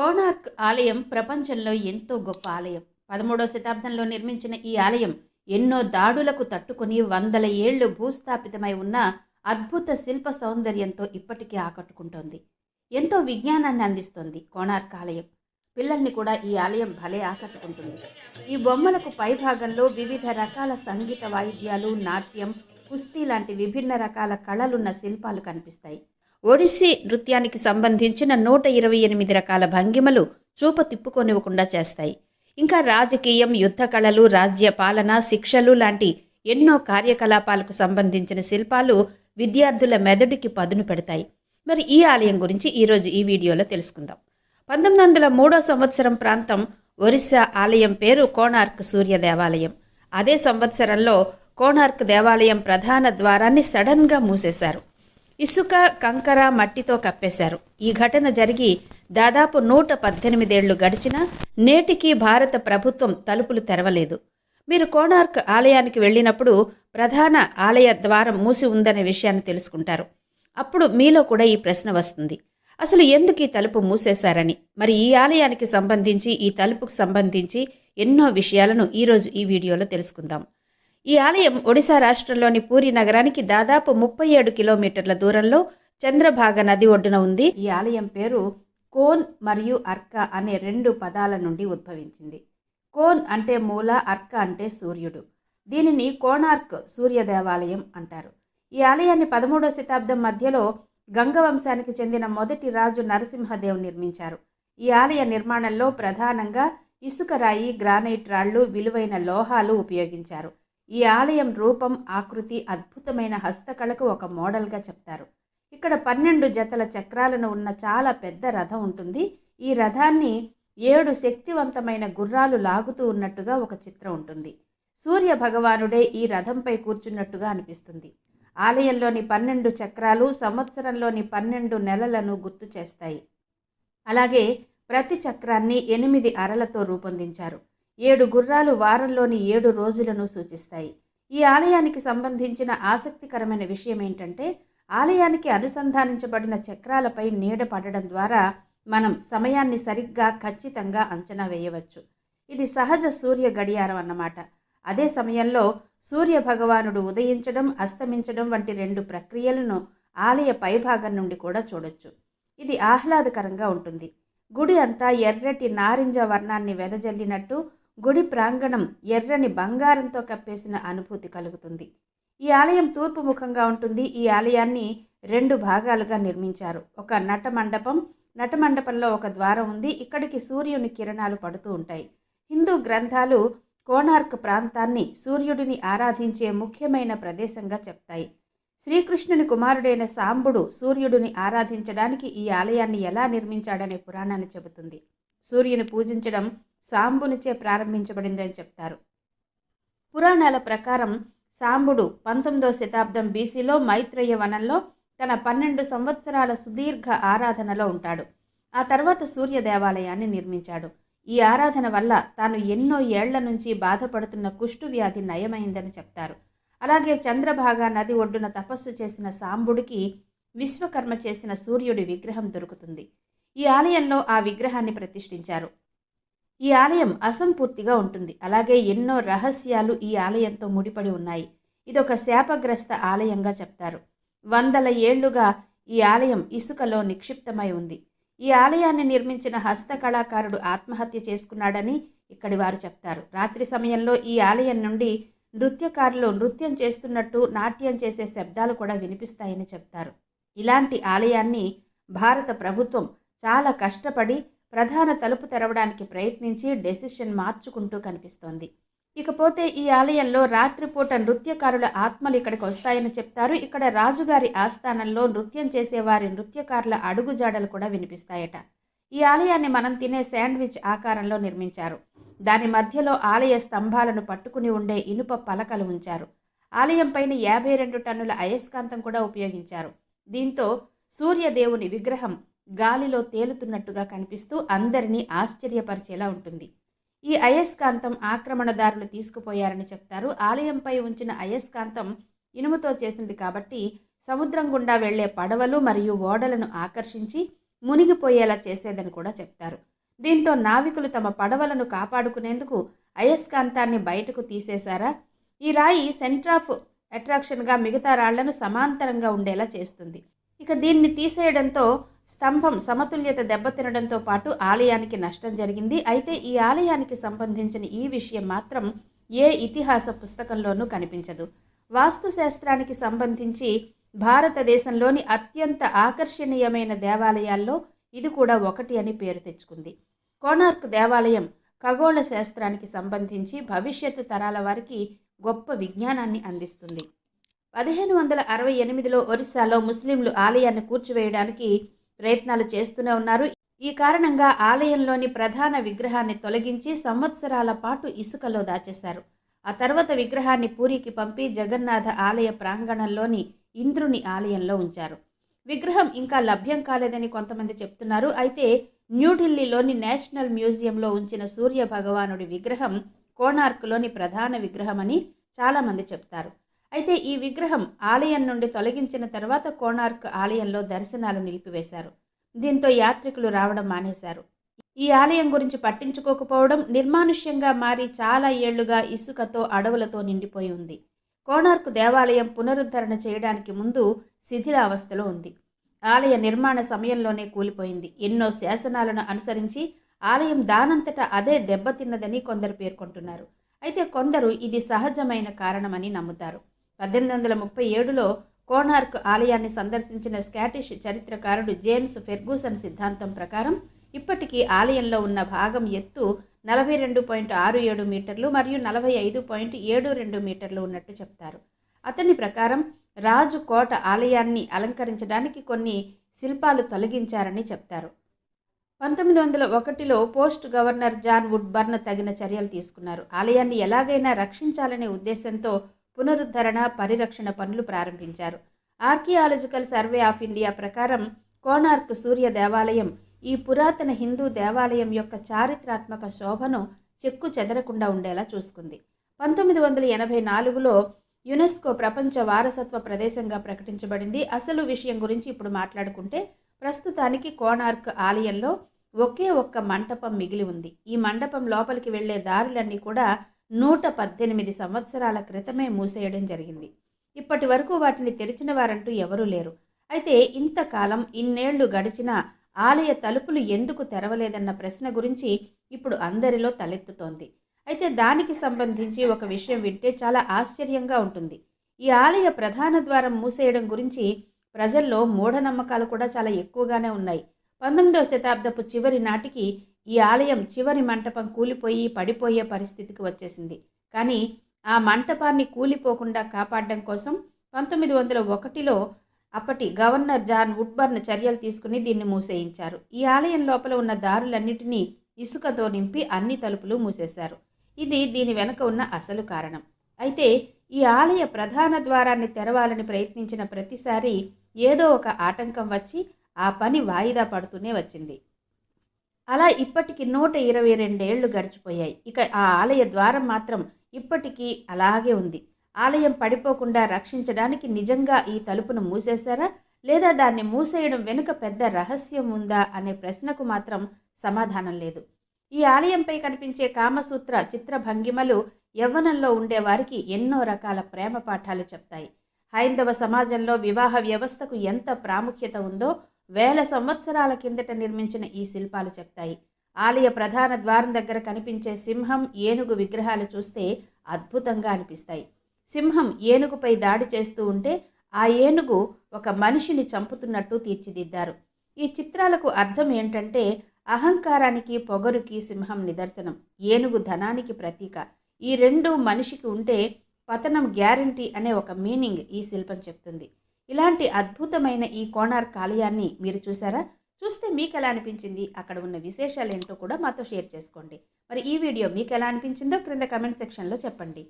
కోణార్క్ ఆలయం ప్రపంచంలో ఎంతో గొప్ప ఆలయం. పదమూడవ శతాబ్దంలో నిర్మించిన ఈ ఆలయం ఎన్నో దాడులకు తట్టుకుని వందల ఏళ్ళు భూస్థాపితమై ఉన్న అద్భుత శిల్ప సౌందర్యంతో ఇప్పటికీ ఆకట్టుకుంటోంది. ఎంతో విజ్ఞానాన్ని అందిస్తోంది కోణార్క్ ఆలయం. పిల్లల్ని కూడా ఈ ఆలయం భలే ఆకట్టుకుంటుంది. ఈ బొమ్మలకు పైభాగంలో వివిధ రకాల సంగీత వాయిద్యాలు నాట్యం కుస్తీ లాంటి విభిన్న రకాల కళలున్న శిల్పాలు కనిపిస్తాయి. ఒడిస్సీ నృత్యానికి సంబంధించిన నూట ఇరవై ఎనిమిది రకాల భంగిమలు చూప తిప్పుకొనివ్వకుండా చేస్తాయి. ఇంకా రాజకీయం యుద్ధ కళలు రాజ్య పాలన శిక్షలు లాంటి ఎన్నో కార్యకలాపాలకు సంబంధించిన శిల్పాలు విద్యార్థుల మెదడుకి పదును పెడతాయి. మరి ఈ ఆలయం గురించి ఈరోజు ఈ వీడియోలో తెలుసుకుందాం. పంతొమ్మిది వందల మూడో సంవత్సరం ప్రాంతం ఒరిస్సా ఆలయం పేరు కోణార్క్ సూర్య దేవాలయం. అదే సంవత్సరంలో కోణార్క్ దేవాలయం ప్రధాన ద్వారాన్ని సడన్గా మూసేశారు. ఇసుక కంకర మట్టితో కప్పేశారు. ఈ ఘటన జరిగి దాదాపు నూట పద్దెనిమిదేళ్ళు గడిచినా నేటికి భారత ప్రభుత్వం తలుపులు తెరవలేదు. మీరు కోణార్క్ ఆలయానికి వెళ్ళినప్పుడు ప్రధాన ఆలయ ద్వారం మూసి ఉందనే విషయాన్ని తెలుసుకుంటారు. అప్పుడు మీలో కూడా ఈ ప్రశ్న వస్తుంది. అసలు ఎందుకు ఈ తలుపు మూసేశారని? మరి ఈ ఆలయానికి సంబంధించి ఈ తలుపుకు సంబంధించి ఎన్నో విషయాలను ఈరోజు ఈ వీడియోలో తెలుసుకుందాం. ఈ ఆలయం ఒడిశా రాష్ట్రంలోని పూరి నగరానికి దాదాపు ముప్పై ఏడు కిలోమీటర్ల దూరంలో చంద్రభాగ నది ఒడ్డున ఉంది. ఈ ఆలయం పేరు కోన్ మరియు అర్క అనే రెండు పదాల నుండి ఉద్భవించింది. కోన్ అంటే మూల అర్క అంటే సూర్యుడు. దీనిని కోణార్క్ సూర్య దేవాలయం అంటారు. ఈ ఆలయాన్ని పదమూడవ శతాబ్దం మధ్యలో గంగవంశానికి చెందిన మొదటి రాజు నరసింహదేవ్ నిర్మించారు. ఈ ఆలయ నిర్మాణంలో ప్రధానంగా ఇసుక రాయి గ్రానైట్ రాళ్ళు విలువైన లోహాలు ఉపయోగించారు. ఈ ఆలయం రూపం ఆకృతి అద్భుతమైన హస్తకళకు ఒక మోడల్గా చెప్తారు. ఇక్కడ పన్నెండు జతల చక్రాలను ఉన్న చాలా పెద్ద రథం ఉంటుంది. ఈ రథాన్ని ఏడు శక్తివంతమైన గుర్రాలు లాగుతూ ఉన్నట్టుగా ఒక చిత్రం ఉంటుంది. సూర్య భగవానుడే ఈ రథంపై కూర్చున్నట్టుగా అనిపిస్తుంది. ఆలయంలోని పన్నెండు చక్రాలు సంవత్సరంలోని పన్నెండు నెలలను గుర్తు చేస్తాయి. అలాగే ప్రతి చక్రాన్ని ఎనిమిది అరలతో రూపొందించారు. ఏడు గుర్రాలు వారంలోని ఏడు రోజులను సూచిస్తాయి. ఈ ఆలయానికి సంబంధించిన ఆసక్తికరమైన విషయం ఏంటంటే ఆలయానికి అనుసంధానించబడిన చక్రాలపై నీడ పడడం ద్వారా మనం సమయాన్ని సరిగ్గా ఖచ్చితంగా అంచనా వేయవచ్చు. ఇది సహజ సూర్య గడియారం అన్నమాట. అదే సమయంలో సూర్య భగవానుడు ఉదయించడం అస్తమించడం వంటి రెండు ప్రక్రియలను ఆలయ పైభాగం నుండి కూడా చూడొచ్చు. ఇది ఆహ్లాదకరంగా ఉంటుంది. గుడి అంతా ఎర్రటి నారింజ వర్ణాన్ని వెదజల్లినట్టు గుడి ప్రాంగణం ఎర్రని బంగారంతో కప్పేసిన అనుభూతి కలుగుతుంది. ఈ ఆలయం తూర్పు ముఖంగా ఉంటుంది. ఈ ఆలయాన్ని రెండు భాగాలుగా నిర్మించారు. ఒక నట మండపం నట మండపంలో ఒక ద్వారం ఉంది. ఇక్కడికి సూర్యుని కిరణాలు పడుతూ ఉంటాయి. హిందూ గ్రంథాలు కోణార్క్ ప్రాంతాన్ని సూర్యుడిని ఆరాధించే ముఖ్యమైన ప్రదేశంగా చెప్తాయి. శ్రీకృష్ణుని కుమారుడైన సాంబుడు సూర్యుడిని ఆరాధించడానికి ఈ ఆలయాన్ని ఎలా నిర్మించాడనే పురాణాన్ని చెబుతుంది. సూర్యుని పూజించడం సాంబునిచే ప్రారంభించబడిందని చెప్తారు. పురాణాల ప్రకారం సాంబుడు పంతొమ్మిదవ శతాబ్దం బీసీలో మైత్రేయ వనంలో తన పన్నెండు సంవత్సరాల సుదీర్ఘ ఆరాధనలో ఉంటాడు. ఆ తర్వాత సూర్య దేవాలయాన్ని నిర్మించాడు. ఈ ఆరాధన వల్ల తాను ఎన్నో ఏళ్ళ నుంచి బాధపడుతున్న కుష్టు వ్యాధి నయమైందని చెప్తారు. అలాగే చంద్రభాగా నది ఒడ్డున తపస్సు చేసిన సాంబుడికి విశ్వకర్మ చేసిన సూర్యుడి విగ్రహం దొరుకుతుంది. ఈ ఆలయంలో ఆ విగ్రహాన్ని ప్రతిష్ఠించారు. ఈ ఆలయం అసంపూర్తిగా ఉంటుంది. అలాగే ఎన్నో రహస్యాలు ఈ ఆలయంతో ముడిపడి ఉన్నాయి. ఇదొక శాపగ్రస్త ఆలయంగా చెప్తారు. వందల ఏళ్ళుగా ఈ ఆలయం ఇసుకలో నిక్షిప్తమై ఉంది. ఈ ఆలయాన్ని నిర్మించిన హస్తకళాకారుడు ఆత్మహత్య చేసుకున్నాడని ఇక్కడి వారు చెప్తారు. రాత్రి సమయంలో ఈ ఆలయం నుండి నృత్యకారులు నృత్యం చేస్తున్నట్టు నాట్యం చేసే శబ్దాలు కూడా వినిపిస్తాయని చెప్తారు. ఇలాంటి ఆలయాన్ని భారత ప్రభుత్వం చాలా కష్టపడి ప్రధాన తలుపు తెరవడానికి ప్రయత్నించి డెసిషన్ మార్చుకుంటూ కనిపిస్తోంది. ఇకపోతే ఈ ఆలయంలో రాత్రిపూట నృత్యకారుల ఆత్మలు ఇక్కడికి వస్తాయని చెప్తారు. ఇక్కడ రాజుగారి ఆస్థానంలో నృత్యం చేసేవారి నృత్యకారుల అడుగుజాడలు కూడా వినిపిస్తాయట. ఈ ఆలయాన్ని మనం తినే శాండ్విచ్ ఆకారంలో నిర్మించారు. దాని మధ్యలో ఆలయ స్తంభాలను పట్టుకుని ఉండే ఇనుప పలకలు ఉంచారు. ఆలయం పైన యాభై రెండు టన్నుల అయస్కాంతం కూడా ఉపయోగించారు. దీంతో సూర్యదేవుని విగ్రహం గాలిలో తేలుతున్నట్టుగా కనిపిస్తూ అందరినీ ఆశ్చర్యపరిచేలా ఉంటుంది. ఈ అయస్కాంతం ఆక్రమణదారులు తీసుకుపోయారని చెప్తారు. ఆలయంపై ఉంచిన అయస్కాంతం ఇనుముతో చేసింది కాబట్టి సముద్రం గుండా వెళ్ళే పడవలు మరియు ఓడలను ఆకర్షించి మునిగిపోయేలా చేసేదని కూడా చెప్తారు. దీంతో నావికులు తమ పడవలను కాపాడుకునేందుకు అయస్కాంతాన్ని బయటకు తీసేశారా? ఈ రాయి సెంటర్ ఆఫ్ అట్రాక్షన్గా మిగతా రాళ్ళను సమాంతరంగా ఉండేలా చేస్తుంది. ఇక దీన్ని తీసేయడంతో స్తంభం సమతుల్యత దెబ్బతినడంతో పాటు ఆలయానికి నష్టం జరిగింది. అయితే ఈ ఆలయానికి సంబంధించిన ఈ విషయం మాత్రం ఏ ఇతిహాస పుస్తకంలోనూ కనిపించదు. వాస్తుశాస్త్రానికి సంబంధించి భారతదేశంలోని అత్యంత ఆకర్షణీయమైన దేవాలయాల్లో ఇది కూడా ఒకటి అని పేరు తెచ్చుకుంది. కోణార్క్ దేవాలయం ఖగోళ శాస్త్రానికి సంబంధించి భవిష్యత్తు తరాల వారికి గొప్ప విజ్ఞానాన్ని అందిస్తుంది. పదిహేను వందల అరవై ఎనిమిదిలో ఒరిస్సాలో ముస్లింలు ఆలయాన్ని కూర్చివేయడానికి ప్రయత్నాలు చేస్తూనే ఉన్నారు. ఈ కారణంగా ఆలయంలోని ప్రధాన విగ్రహాన్ని తొలగించి సంవత్సరాల పాటు ఇసుకలో దాచేశారు. ఆ తర్వాత విగ్రహాన్ని పూరికి పంపి జగన్నాథ ఆలయ ప్రాంగణంలోని ఇంద్రుని ఆలయంలో ఉంచారు. విగ్రహం ఇంకా లభ్యం కాలేదని కొంతమంది చెప్తున్నారు. అయితే న్యూఢిల్లీలోని నేషనల్ మ్యూజియంలో ఉంచిన సూర్య భగవానుడి విగ్రహం కోణార్క్లోని ప్రధాన విగ్రహమని చాలామంది చెప్తారు. అయితే ఈ విగ్రహం ఆలయం నుండి తొలగించిన తర్వాత కోణార్క్ ఆలయంలో దర్శనాలు నిలిపివేశారు. దీంతో యాత్రికులు రావడం మానేశారు. ఈ ఆలయం గురించి పట్టించుకోకపోవడం నిర్మానుష్యంగా మారి చాలా ఏళ్ళుగా ఇసుకతో అడవులతో నిండిపోయి ఉంది. కోణార్క్ దేవాలయం పునరుద్ధరణ చేయడానికి ముందు శిథిలావస్థలో ఉంది. ఆలయ నిర్మాణ సమయంలోనే కూలిపోయింది. ఎన్నో శాసనాలను అనుసరించి ఆలయం దానంతట అదే దెబ్బతిన్నదని కొందరు పేర్కొంటున్నారు. అయితే కొందరు ఇది సహజమైన కారణమని నమ్ముతారు. పద్దెనిమిది వందల ముప్పై ఏడులో కోణార్క్ ఆలయాన్ని సందర్శించిన స్కాటిష్ చరిత్రకారుడు జేమ్స్ ఫెర్గూసన్ సిద్ధాంతం ప్రకారం ఇప్పటికీ ఆలయంలో ఉన్న భాగం ఎత్తు నలభై రెండు పాయింట్ ఆరు ఏడు మీటర్లు మరియు నలభై ఐదు పాయింట్ ఏడు రెండు మీటర్లు ఉన్నట్టు చెప్తారు. అతని ప్రకారం రాజు కోట ఆలయాన్ని అలంకరించడానికి కొన్ని శిల్పాలు తొలగించారని చెప్తారు. పంతొమ్మిది వందల ఒకటిలో పోస్ట్ గవర్నర్ జాన్ వుడ్బర్న్ తగిన చర్యలు తీసుకున్నారు. ఆలయాన్ని ఎలాగైనా రక్షించాలనే ఉద్దేశంతో పునరుద్ధరణ పరిరక్షణ పనులు ప్రారంభించారు. ఆర్కియాలజికల్ సర్వే ఆఫ్ ఇండియా ప్రకారం కోణార్క్ సూర్య దేవాలయం ఈ పురాతన హిందూ దేవాలయం యొక్క చారిత్రాత్మక శోభను చెక్కు చెదరకుండా ఉండేలా చూసుకుంది. పంతొమ్మిది వందల ఎనభై నాలుగులో యునెస్కో ప్రపంచ వారసత్వ ప్రదేశంగా ప్రకటించబడింది. అసలు విషయం గురించి ఇప్పుడు మాట్లాడుకుంటే ప్రస్తుతానికి కోణార్క్ ఆలయంలో ఒకే ఒక్క మంటపం మిగిలి ఉంది. ఈ మండపం లోపలికి వెళ్ళే దారులన్నీ కూడా నూట పద్దెనిమిది సంవత్సరాల క్రితమే మూసేయడం జరిగింది. ఇప్పటి వరకు వాటిని తెరిచిన వారంటూ ఎవరూ లేరు. అయితే ఇంతకాలం ఇన్నేళ్ళు గడిచినా ఆలయ తలుపులు ఎందుకు తెరవలేదన్న ప్రశ్న గురించి ఇప్పుడు అందరిలో తలెత్తుతోంది. అయితే దానికి సంబంధించి ఒక విషయం వింటే చాలా ఆశ్చర్యంగా ఉంటుంది. ఈ ఆలయ ప్రధాన ద్వారం మూసేయడం గురించి ప్రజల్లో మూఢనమ్మకాలు కూడా చాలా ఎక్కువగానే ఉన్నాయి. పంతొమ్మిదవ శతాబ్దపు చివరి నాటికి ఈ ఆలయం చివరి మంటపం కూలిపోయి పడిపోయే పరిస్థితికి వచ్చేసింది. కానీ ఆ మంటపాన్ని కూలిపోకుండా కాపాడడం కోసం పంతొమ్మిది వందల ఒకటిలో అప్పటి గవర్నర్ జాన్ వుడ్బర్న్ చర్యలు తీసుకుని దీన్ని మూసేయించారు. ఈ ఆలయం లోపల ఉన్న దారులన్నిటినీ ఇసుకతో నింపి అన్ని తలుపులు మూసేశారు. ఇది దీని వెనుక ఉన్న అసలు కారణం. అయితే ఈ ఆలయ ప్రధాన ద్వారాన్ని తెరవాలని ప్రయత్నించిన ప్రతిసారి ఏదో ఒక ఆటంకం వచ్చి ఆ పని వాయిదా పడుతూనే వచ్చింది. అలా ఇప్పటికి నూట ఇరవై రెండేళ్ళు గడిచిపోయాయి. ఇక ఆ ఆలయ ద్వారం మాత్రం ఇప్పటికీ అలాగే ఉంది. ఆలయం పడిపోకుండా రక్షించడానికి నిజంగా ఈ తలుపును మూసేశారా? లేదా దాన్ని మూసేయడం వెనుక పెద్ద రహస్యం ఉందా? అనే ప్రశ్నకు మాత్రం సమాధానం లేదు. ఈ ఆలయంపై కనిపించే కామసూత్ర చిత్రభంగిమలు యవ్వనంలో ఉండేవారికి ఎన్నో రకాల ప్రేమ పాఠాలు చెప్తాయి. హైందవ సమాజంలో వివాహ వ్యవస్థకు ఎంత ప్రాముఖ్యత ఉందో వేల సంవత్సరాల కిందట నిర్మించిన ఈ శిల్పాలు చెప్తాయి. ఆలయ ప్రధాన ద్వారం దగ్గర కనిపించే సింహం ఏనుగు విగ్రహాలు చూస్తే అద్భుతంగా అనిపిస్తాయి. సింహం ఏనుగుపై దాడి చేస్తూ ఉంటే ఆ ఏనుగు ఒక మనిషిని చంపుతున్నట్టు తీర్చిదిద్దారు. ఈ చిత్రాలకు అర్థం ఏంటంటే అహంకారానికి పొగరుకి సింహం నిదర్శనం ఏనుగు ధనానికి ప్రతీక. ఈ రెండు మనిషికి ఉంటే పతనం గ్యారంటీ అనే ఒక మీనింగ్ ఈ శిల్పం చెప్తుంది. ఇలాంటి అద్భుతమైన ఈ కోణార్క్ కాలయాన్ని మీరు చూసారా? చూస్తే మీకు ఎలా అనిపించింది? అక్కడ ఉన్న విశేషాలు ఏంటో కూడా మాతో షేర్ చేసుకోండి. మరి ఈ వీడియో మీకు ఎలా అనిపించిందో క్రింద కమెంట్ సెక్షన్లో చెప్పండి.